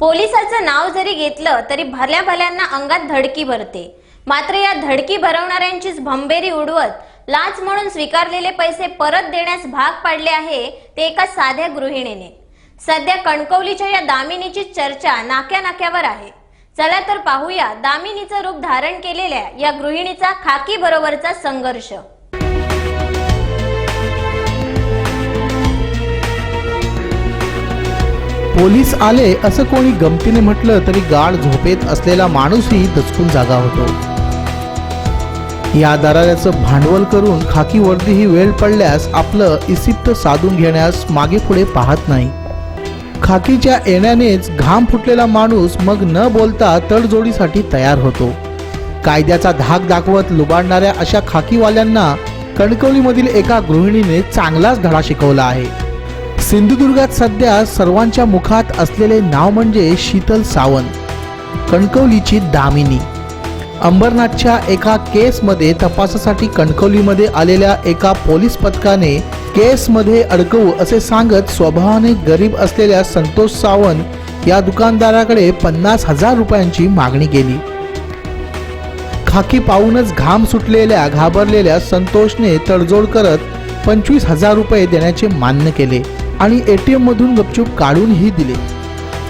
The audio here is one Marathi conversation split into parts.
पोलिसाचं नाव जरी घेतलं तरी भल्या भल्यांना अंगात धडकी भरते. मात्र या धडकी भरवणाऱ्यांचीच भंबेरी उडवत लाच म्हणून स्वीकारलेले पैसे परत देण्यास भाग पाडले आहे ते एका साध्या गृहिणीने. सध्या कणकवलीच्या या दामिनीची चर्चा नाक्या नाक्यावर आहे. चला तर पाहूया दामिनीचं रूप धारण केलेल्या या गृहिणीचा खाकी बरोबरचा संघर्ष. पोलीस आले असं कोणी गमतीने म्हटलं तरी गाढ झोपेत असलेला माणूसही दचकून जागा होतो. या दराऱ्याचं भांडवल करून खाकी वर्दीही वेळ पडल्यास आपलं इसिप्त साधून घेण्यास मागे पुढे पाहत नाही. खाकीच्या येण्यानेच घाम फुटलेला माणूस मग न बोलता तडजोडीसाठी तयार होतो. कायद्याचा धाक दाखवत लुबाडणाऱ्या अशा खाकीवाल्यांना कणकवलीमधील एका गृहिणीने चांगलाच धडा शिकवला आहे. सिंधुदुर्गात सध्या सर्वांच्या मुखात असलेले नाव म्हणजे शीतल सावंत कणकवलीची दामिनी. अंबरनाथच्या एका केसमध्ये तपासासाठी कणकवलीमध्ये आलेल्या एका पोलीस पथकाने केसमध्ये अडकवू असे सांगत स्वभावाने गरीब असलेल्या संतोष सावंत या दुकानदाराकडे पन्नास हजार रुपयांची मागणी केली. खाकी पाहूनच घाम सुटलेल्या घाबरलेल्या संतोषने तडजोड करत पंचवीस हजार रुपये देण्याचे मान्य केले. आणि ए टी एममधून गपचूप काढूनही दिले.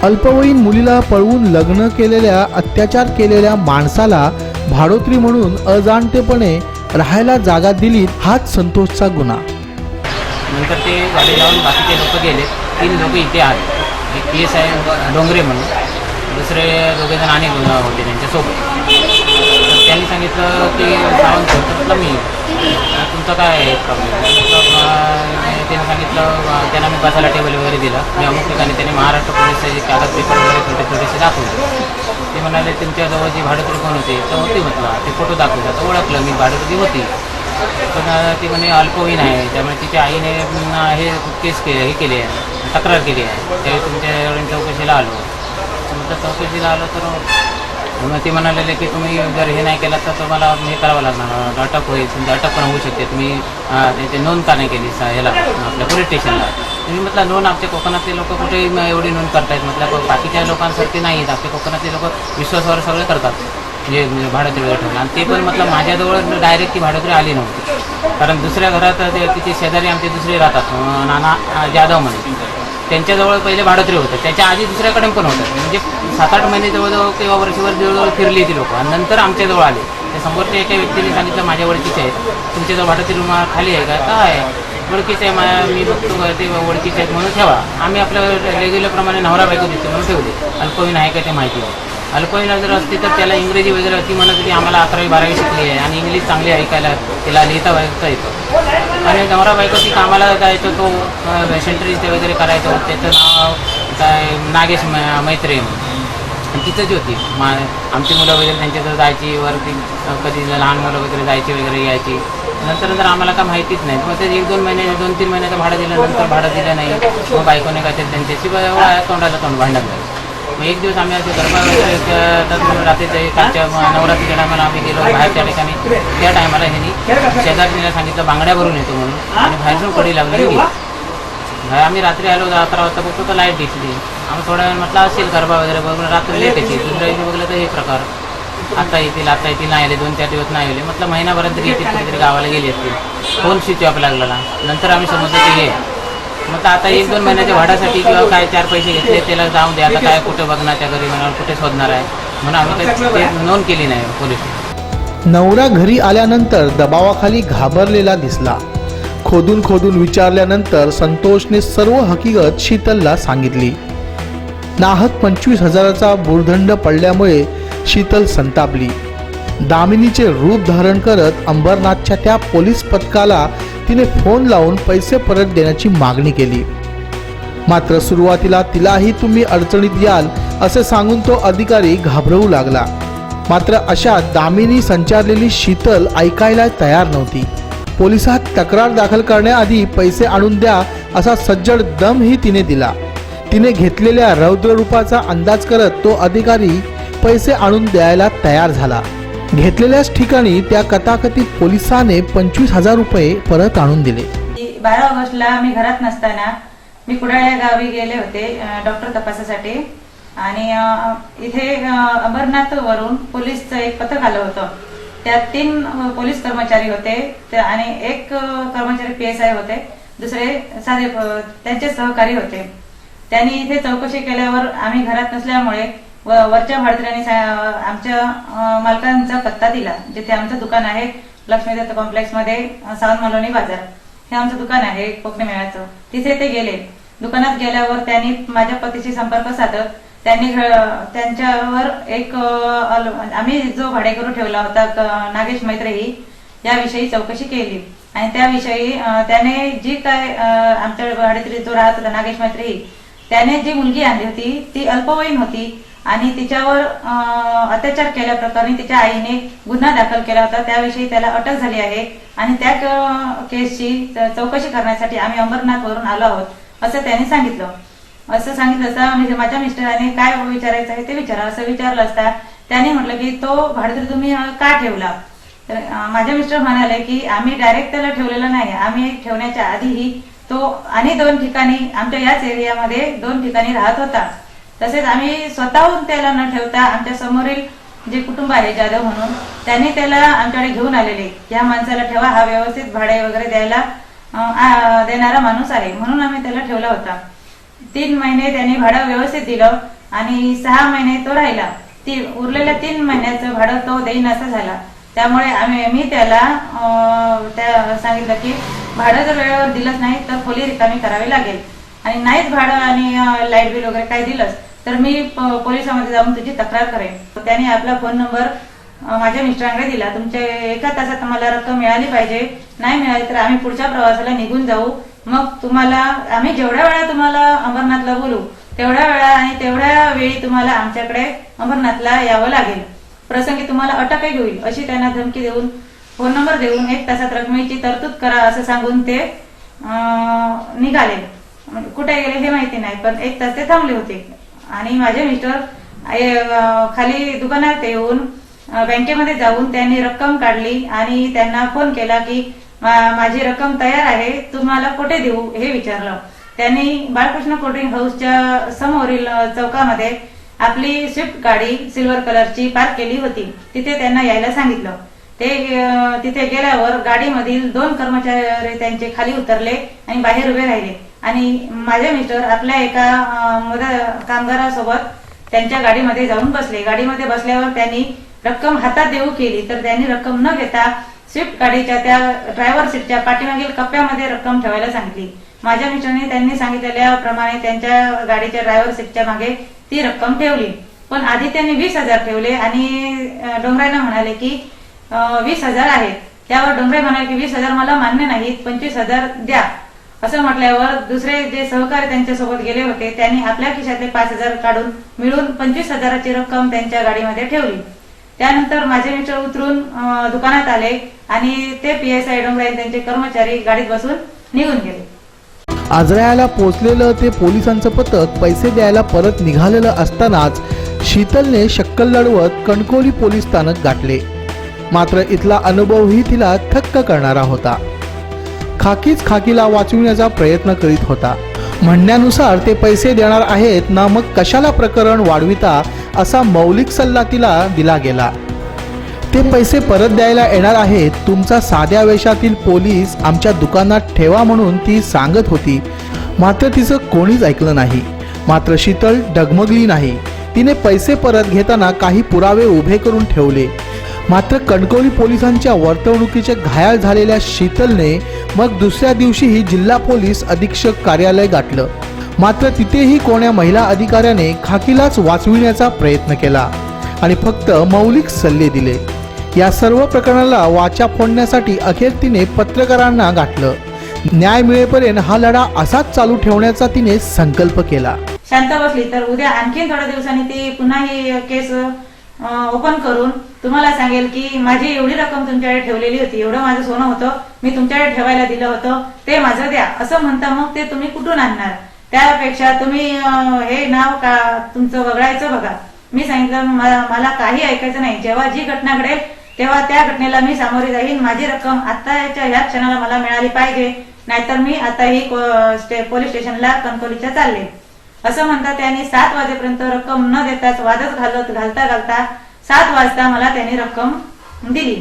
अल्पवयीन मुलीला पळवून लग्न केलेल्या अत्याचार केलेल्या माणसाला भाडोत्री म्हणून अजाणतेपणे राहायला जागा दिली हाच संतोषचा गुन्हा. नंतर ते गाडी लावून बाकीचे लोक गेले. तीन लोक इथे आले. एक केस आहे डोंगरे म्हणून. दुसरे दोघे जण आणि दोन होते त्यांच्यासोबत. त्यांनी सांगितलं की सावंत होतं मी. तुमचं काय आहे प्रॉब्लेम त्यांनी सांगितलं त्यांना मी बसायला टेबल वगैरे दिलं. मी अमुक ठिकाणी त्यांनी महाराष्ट्र पोलीसचे कागद पेपर वगैरे छोटे छोटेसे दाखवले. ते म्हणाले तुमच्याजवळ जी भाडोत्री कोण होते? तर होती म्हटलं. ते फोटो दाखवला. तर ओळखलं मी भाडोत्री होती. पण ती म्हणे अल्पवयीन आहे. त्यामुळे तिच्या आईने हे केस के हे केली आहे. तक्रार केली आहे. त्यावेळी तुमच्या चौकशीला आलो. तुमच्या चौकशीला आलो तर मग ते म्हणालेले की तुम्ही जर हे नाही केलं तर तुम्हाला हे करावं लागणार. अटक होईल तुमची अटक पण होऊ शकते. तुम्ही त्याची नोंद का नाही केली स- ह्याला आपल्या पोलीस स्टेशनला तुम्ही म्हटलं नोंद आमच्या कोकणातले लोक कुठे एवढी नोंद करतायत. म्हटलं बाकीच्या लोकांसारखे आहेत आपल्या कोकणातले लोक विश्वासावर सगळे करतात. म्हणजे म्हणजे भाडोत्री वगैरे ठेवलं. आणि ते पण म्हटलं माझ्याजवळ डायरेक्ट ती भाडोत्री आली नव्हती. कारण दुसऱ्या घरात ते तिथे शेजारी आमचे दुसरे राहतात. नाना जाधव म्हणून. त्यांच्याजवळ पहिले भाडोत्री होतं. त्याच्या आधी दुसऱ्याकडे पण होतं. म्हणजे सात आठ महिने जवळजवळ किंवा वर्षभर जवळजवळ फिरली ती लोक. आणि नंतर आमच्याजवळ आले. त्या समोरच्या एका व्यक्तीने सांगितलं माझ्या ओळखीचे आहेत. तुमच्याजवळ भाडोत्री रूम खाली आहे का? काय आहे. ओळखीचे आहे मा मी बघतो ते ओळखीचे आहेत म्हणून ठेवा. आम्ही आपल्या रेग्युलरप्रमाणे नवरा बायको दिसते म्हणून ठेवले अल्पवयीन आहे का ते माहिती अल्पवयीला जर असते तर त्याला इंग्रजी वगैरे ती म्हणत होती आम्हाला अकरावी बारावी शिकली आहे आणि इंग्लिश चांगली ऐकायला. तिला लिहिता वाचता येतं. आणि नवरा बायको ती कामाला जायचो तो सेंटरी ते वगैरे करायचो. त्याचं नाव काय नागेश म- मैत्रे आणि तिथंच होती मा आमची मुलं वगैरे त्यांच्याजवळ जायची वरती कधी लहान मुलं वगैरे जायची वगैरे यायची. नंतर नंतर आम्हाला काय माहितीच नाही मग ते एक दोन महिने दोन तीन महिन्याचं भाडं दिलं नंतर भाडं दिलं नाही. मग बायकोने काय त्यांच्याशी तोंडाला तोंड भांडण झालं. मग एक दिवस आम्ही असे गरबा तर रात्रीच्या कालच्या नवरात्रीच्या टायमाला आम्ही गेलो बाहेर त्या ठिकाणी. त्या टायमाला ह्यांनी शेजारजीला सांगितलं बांगड्या भरून येतो म्हणून. आणि बाहेरून कडी लागली आम्ही रात्री आलो अकरा वाजता बघतो तर लाइट दिसली. आम्ही थोड्या वेळ म्हटलं असेल गरबा वगैरे बघून रात्री लेट येते. दुसऱ्या दिवशी बघलं तर हे प्रकार. आता येतील आता येतील नाही आले दोन चार दिवस नाही आले. म्हटलं महिनाभरात तरी येतील कुठेतरी गावाला गेली असतील. फोन स्विच ऑफ लागला नंतर आम्ही समजलं की हे मग आता एक दोन महिन्याच्या भाड्यासाठी किंवा काय चार पैसे घेतले त्याला जाऊन द्या आता काय कुठे बघणार त्या घरी म्हणाल कुठे शोधणार आहे? म्हणून आम्ही काही नोंद केली नाही पोलीस. नवरा घरी आल्यानंतर दबावाखाली घाबरलेला दिसला. खोदून खोदून विचारल्यानंतर संतोषने सर्व हकीकत शीतलला सांगितली. नाहक पंचवीस हजाराचा बुरदंड पडल्यामुळे शीतल संतापली. दामिनीचे रूप धारण करत अंबरनाथच्या त्या पोलीस पथकाला तिने फोन लावून पैसे परत देण्याची मागणी केली. मात्र सुरुवातीला तिलाही तुम्ही अडचणीत याल असे सांगून तो अधिकारी घाबरवू लागला. मात्र अशा दामिनी संचारलेली शीतल ऐकायला तयार नव्हती. पोलिसात तक्रार दाखल करण्याआधी पैसे आणून द्या असा सज्जड दमही तिने दिला. तिने घेतलेल्या रौद्र रूपाचा अंदाज करत तो अधिकारी पैसे आणून द्यायला तयार झाला. घेतलेल्याच ठिकाणी त्या कथाकथित पोलिसाने पंचवीस हजार रुपये परत आणून दिले. बारा ऑगस्टला मी घरात नसताना मी कुडाळ या गावी गेले होते डॉक्टर तपासासाठी. आणि इथे अ, अंबरनाथवरून पोलीसचं एक पथक आलं होतं. त्यात तीन पोलीस कर्मचारी होते. त्या- आणि एक कर्मचारी पी एस आय होते. दुसरे साधे त्यांचे सहकारी होते. त्यांनी इथे चौकशी केल्यावर आम्ही घरात नसल्यामुळे वरच्या भाडेकऱ्यांनी आमच्या मालकांचा पत्ता दिला. जिथे आमचं दुकान आहे लक्ष्मीदत्त कॉम्प्लेक्समध्ये सावन मालोनी बाजार. हे आमचं दुकान आहे कोकणी मेळ्याचं. तिथे ते गेले. दुकानात गेल्यावर त्यांनी माझ्या पतीशी संपर्क साधत त्यांनी त्यांच्यावर एक आम्ही जो भाडेकरू ठेवला होता नागेश मैत्रेही याविषयी चौकशी केली. आणि त्याविषयी त्याने जी काय आमच्या भाडेकरी जो राहत होता नागेश मैत्रेही त्याने जी मुलगी आणली होती ती अल्पवयीन होती. आणि तिच्यावर अत्याचार अत्याचार केल्याप्रकरणी तिच्या आईने गुन्हा दाखल केला होता. त्याविषयी त्याला अटक झाली आहे. आणि त्या केसची चौकशी करण्यासाठी आम्ही अंबरनाथवरून आलो आहोत असं त्यांनी सांगितलं. असं सांगितलं असता म्हणजे माझ्या मिस्टराने काय विचारायचं आहे ते विचारा असं विचारलं असता त्याने म्हटलं की तो भाडतरी तुम्ही का ठेवला? तर माझ्या माझे मिस्टर म्हणाले की आम्ही डायरेक्ट त्याला ठेवलेलं नाही. आम्ही ठेवण्याच्या आधीही तो आणि दोन ठिकाणी आमच्या याच एरियामध्ये दोन ठिकाणी राहत होता. तसेच आम्ही स्वतःहून त्याला न ठेवता आमच्या समोरील जे कुटुंब आहे जाधव म्हणून त्यांनी त्याला आमच्याकडे घेऊन आलेले. या माणसाला ठेवा हा व्यवस्थित भाडे वगैरे द्यायला देणारा माणूस आहे. म्हणून आम्ही त्याला ठेवला होता. तीन महिने त्यांनी भाडं व्यवस्थित दिलं आणि सहा महिने तो राहिला. ती उरलेल्या तीन महिन्याचं भाडं तो देईन असं झाला. त्यामुळे आम्ही मी त्याला त्या सांगितलं की भाडं जर वेळेवर दिलंच नाही तर खोली रिकामी करावी लागेल. आणि नाहीच भाडं आणि लाइट बिल वगैरे काही दिलंच तर मी पोलिसांमध्ये पोलिसामध्ये जाऊन तुझी तक्रार करेन. त्याने आपला फोन नंबर माझ्या मिस्टरांकडे दिला. तुमच्या एका तासात मला रक्कम मिळाली पाहिजे. नाही मिळाली तर आम्ही पुढच्या प्रवासाला निघून जाऊ. मग तुम्हाला आम्ही जेवढ्या वेळा तुम्हाला अंबरनाथला बोलू तेवढ्या वेळा आणि तेवढ्या वेळी तुम्हाला आमच्याकडे अंबरनाथला यावं लागेल. प्रसंगी तुम्हाला अटकही होईल अशी त्यांना धमकी देऊन फोन नंबर देऊन एक तासात रकमेची तरतूद करा असं सांगून ते निघाले. म्हणजे कुठे गेले हे माहिती नाही पण एक तास ते थांबले होते. आणि माझे मिस्टर खाली दुकानात येऊन बँकेमध्ये जाऊन त्यांनी रक्कम काढली आणि त्यांना फोन केला की माझी रक्कम तयार आहे तुम्हाला कुठे देऊ? हे विचारलं. त्यांनी बाळकृष्ण कोल्ड्रिंक हाऊसच्या समोरील चौकामध्ये आपली स्विफ्ट गाडी सिल्वर कलरची पार्क केली होती. तिथे त्यांना यायला सांगितलं. ते तिथे गेल्यावर गाडीमधील दोन कर्मचारी त्यांचे खाली उतरले आणि बाहेर उभे राहिले. आणि माझे मिस्टर आपल्या एका मदत कामगारासोबत त्यांच्या गाडीमध्ये जाऊन बसले. गाडीमध्ये बसल्यावर त्यांनी रक्कम हातात देऊ केली. तर त्यांनी रक्कम न घेता स्विफ्ट गाडीच्या त्या ड्रायव्हर सीटच्या पाठीमागील कप्प्यामध्ये रक्कम ठेवायला सांगितली. माझ्या मिस्टरने त्यांनी सांगितलेल्या प्रमाणे त्यांच्या गाडीच्या ड्रायव्हर सीटच्या मागे ती रक्कम ठेवली. पण आधी त्यांनी वीस हजार ठेवले आणि अं, म्हणाले की वीस हजार आहेत. त्यावर डोंगरे म्हणाले की वीस हजार मला मान्य नाहीत. पंचवीस हजार द्या. असं म्हटल्यावर दुसरे जे सहकारी त्यांच्यासोबत गेले होते त्यांनी आपल्या खिशातले पाच हजार काढून मिळून पंचवीस हजाराची रक्कम त्यांच्या गाडीमध्ये ठेवली. त्यानंतर माझे मिस्टर उतरून दुकानात आले आणि ते पी एस आय डोंगरे त्यांचे कर्मचारी गाडीत बसून निघून गेले. आजरायाला पोहोचलेलं ते पोलिसांचं पथक पैसे द्यायला परत निघालेलं असतानाच शीतलने शक्कल लढवत कणकोली पोलीस स्थानक गाठले. मात्र इथला अनुभवही तिला थक्क करणारा होता. खाकीच खाकीला वाचविण्याचा प्रयत्न करीत होता. म्हणण्यानुसार ते पैसे देणार आहेत ना मग कशाला प्रकरण वाढविता असा मौलिक सल्ला तिला दिला गेला. ते पैसे परत द्यायला येणार आहेत तुमचा साध्या वेशातील पोलीस आमच्या दुकानात ठेवा म्हणून ती सांगत होती. मात्र तिचं कोणीच ऐकलं नाही. मात्र शीतल डगमगली नाही. तिने पैसे परत घेताना काही पुरावे उभे करून ठेवले. मात्र कणकवली पोलिसांच्या वर्तवणुकीचे घायाळ झालेल्या शीतलने मग दुसऱ्या दिवशीही जिल्हा पोलीस अधीक्षक कार्यालय गाठलं. मात्र तिथेही कोण्या महिला अधिकाऱ्याने खाकीलाच वाचविण्याचा प्रयत्न केला आणि फक्त मौलिक सल्ले दिले. या सर्व प्रकरणाला वाचा फोडण्यासाठी अखेर तिने पत्रकारांना गाठलं. न्याय मिळेपर्यंत हा लढा असाच चालू ठेवण्याचा तिने संकल्प केला. शांत बसली. तर उद्या आणखीन थोड्या दिवसांनी ती पुन्हा ही केस ओपन करून तुम्हाला सांगेल की माझी एवढी रक्कम तुमच्याकडे ठेवलेली होती एवढं माझं सोनं होतं मी तुमच्याकडे ठेवायला दिलं होतं ते माझं द्या. असं म्हणता मग ते तुम्ही कुठून आणणार? त्यापेक्षा तुम्ही हे नाव का तुमचं वगळायचं बघा. मी सांगितलं मला मला काही ऐकायचं नाही. जेव्हा जी घटना घडेल तेव्हा त्या घटनेला मी सामोरे जाईन. माझी रक्कम आताच्या ह्या क्षणाला मला मिळाली पाहिजे. नाहीतर मी आता ही स्टे- पोलीस स्टेशनला कणकोलीच्या चालले. असं म्हणतात त्यांनी सात वाजेपर्यंत रक्कम न देताच वादच घालत घालता घालता सात वाजता मला त्यांनी रक्कम दिली.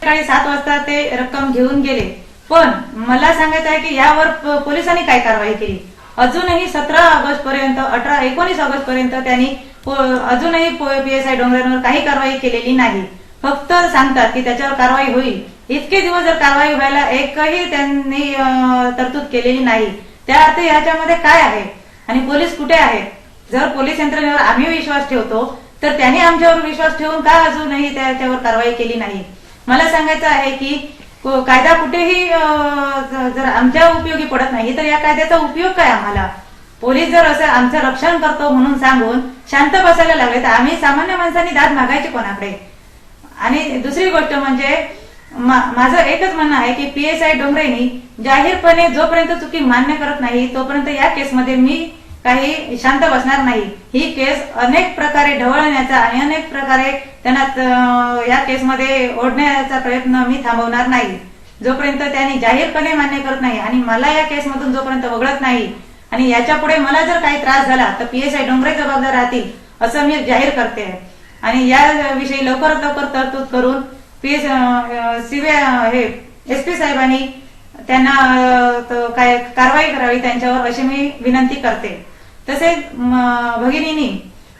सकाळी सात वाजता ते रक्कम घेऊन गेले. पण मला सांगायचं आहे की यावर पोलिसांनी काय कारवाई केली? अजूनही सतरा ऑगस्ट पर्यंत अठरा एकोणीस ऑगस्ट पर्यंत त्यांनी अजूनही पीएसआय डोंगरांवर काही कारवाई केलेली नाही. फक्त सांगतात की त्याच्यावर कारवाई होईल. इतके दिवस जर कारवाई व्हायला एकही त्यांनी तरतूद केलेली नाही. त्या अर्थ ह्याच्यामध्ये काय आहे? आणि पोलीस कुठे आहेत? जर पोलीस यंत्रणेवर आम्ही विश्वास ठेवतो तर त्यांनी आमच्यावर विश्वास ठेवून का अजूनही त्याच्यावर कारवाई केली नाही? मला सांगायचं आहे की कायदा कुठेही जर आमच्या उपयोगी पडत नाही तर या कायद्याचा उपयोग काय आम्हाला? पोलीस जर असं आमचं रक्षण करतो म्हणून सांगून शांत बसायला लागले तर आम्ही सामान्य माणसांनी दाद मागायची कोणाकडे? आणि दुसरी गोष्ट म्हणजे माझं एकच म्हणणं आहे की पी एस आय डोंगरेनी जाहीरपणे जोपर्यंत चुकी मान्य करत नाही तोपर्यंत या केसमध्ये मी काही शांत बसणार नाही. ही केस अनेक प्रकारे ढवळण्याचा आणि अनेक प्रकारे त्यांना या केसमध्ये ओढण्याचा प्रयत्न मी थांबवणार नाही. जोपर्यंत त्यांनी जाहीरपणे मान्य करत नाही आणि मला या केसमधून जोपर्यंत वगळत नाही आणि याच्यापुढे मला जर काही त्रास झाला तर पीएसआय आय डोंगरे जबाबदार राहतील असं मी जाहीर करते. आणि या विषयी लवकरात लवकर तरतूद करून पीएस सीबीआय हे एस पी साहेबांनी त्यांना काय कारवाई करावी त्यांच्यावर अशी मी विनंती करते. तसेच भगिनीनी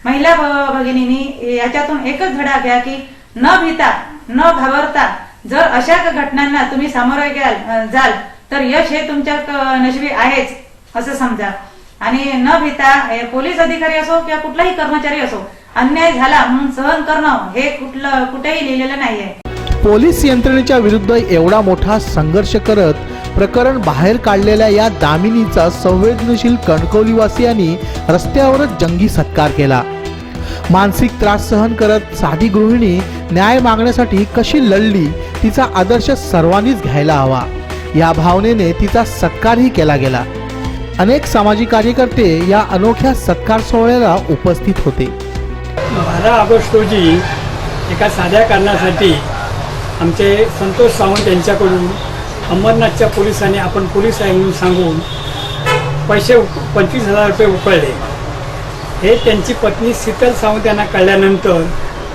महिला भगिनी याच्यातून एकच धडा घ्या की न भीता न घाबरता जर अशा घटनांना तुम्ही सामोरे गेल जाल तर यश हे तुमच्या नशिबी आहेच असं समजा. आणि न भीता पोलीस अधिकारी असो किंवा कुठलाही कर्मचारी असो अन्याय झाला म्हणून सहन करणं हे कुठलं कुठेही लिहिलेलं नाहीये. पोलीस यंत्रणेच्या विरुद्ध एवढा मोठा संघर्ष करत प्रकरण बाहेर काढलेल्या या दामिनीचा संवेदनशील कणकवलीवासियांनी रस्त्यावरच जंगी सत्कार केला. मानसिक त्रास सहन करत साधी गृहिणी न्याय मागण्यासाठी कशी लढली तिचा आदर्श सर्वांनीच घ्यायला हवा. या भावनेने तिचा सत्कारही केला गेला. अनेक सामाजिक कार्यकर्ते या अनोख्या सत्कार सोहळ्याला उपस्थित होते. बारा ऑगस्ट रोजी एका साध्या कारणासाठी आमचे संतोष सावंत यांच्याकडून अंबरनाथच्या पोलिसांनी आपण पोलीस आहे म्हणून सांगून पैसे उक पंचवीस हजार रुपये उकळले. हे त्यांची पत्नी शीतल सावंत यांना कळल्यानंतर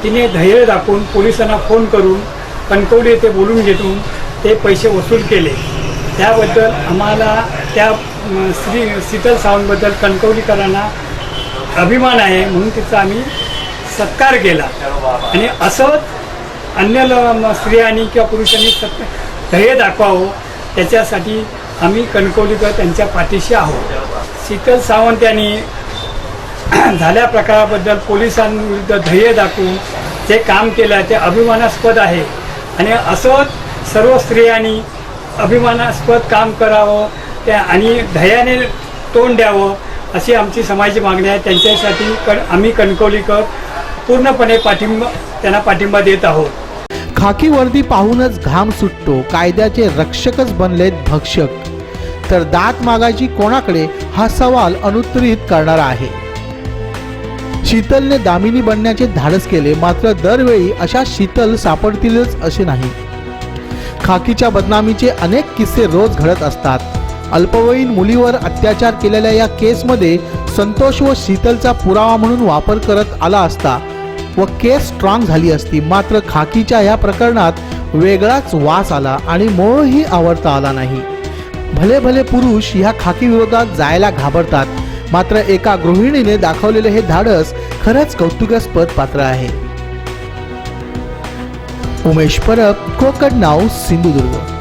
तिने धैर्य दाखवून पोलिसांना फोन करून कणकवली येथे बोलून घेतून ते पैसे वसूल केले. त्याबद्दल आम्हाला त्या श्री शीतल सावंतबद्दल कणकवलीकरांना अभिमान आहे म्हणून तिचा आम्ही सत्कार केला. आणि असंच अन्य स्त्रियांनी किंवा पुरुषांनी सत्कार ध्येय दाखवावं. त्याच्यासाठी आम्ही कणकवलीकर त्यांच्या पाठीशी आहोत. शीतल सावंत यांनी झाल्या प्रकाराबद्दल पोलिसांविरुद्ध ध्येय दाखवून जे काम केलं ते अभिमानास्पद आहे. आणि असंच सर्व स्त्रियांनी अभिमानास्पद काम करावं त्या आणि ध्येयाने तोंड द्यावं अशी आमची समाजाची मागणी आहे. त्यांच्यासाठी कण आम्ही कणकवलीकर पूर्णपणे पाठिंबा त्यांना पाठिंबा देत आहोत. खाकी वर्दी पाहूनच घाम सुटतो. कायद्याचे रक्षकच बनलेत भक्षक. तर दात मागायची कोणाकडे हा सवाल अनुत्तरित करणारा आहे. शीतलने दामिनी बनण्याचे धाडस केले मात्र दरवेळी अशा शीतल सापडतीलच असे नाही. खाकीच्या बदनामीचे अनेक किस्से रोज घडत असतात. अल्पवयीन मुलीवर अत्याचार केलेल्या या केसमध्ये संतोष व शीतलचा पुरावा म्हणून वापर करत आला असता व केस स्ट्रॉंग झाली असती. मात्र खाकीच्या या प्रकरणात वेगळाच वास आला आणि मूळही आवडता आला नाही. भले भले पुरुष ह्या खाकी विरोधात जायला घाबरतात मात्र एका गृहिणीने दाखवलेले हे धाडस खरंच कौतुकास्पद पात्र आहे. उमेश परब कोकण नाव सिंधुदुर्ग.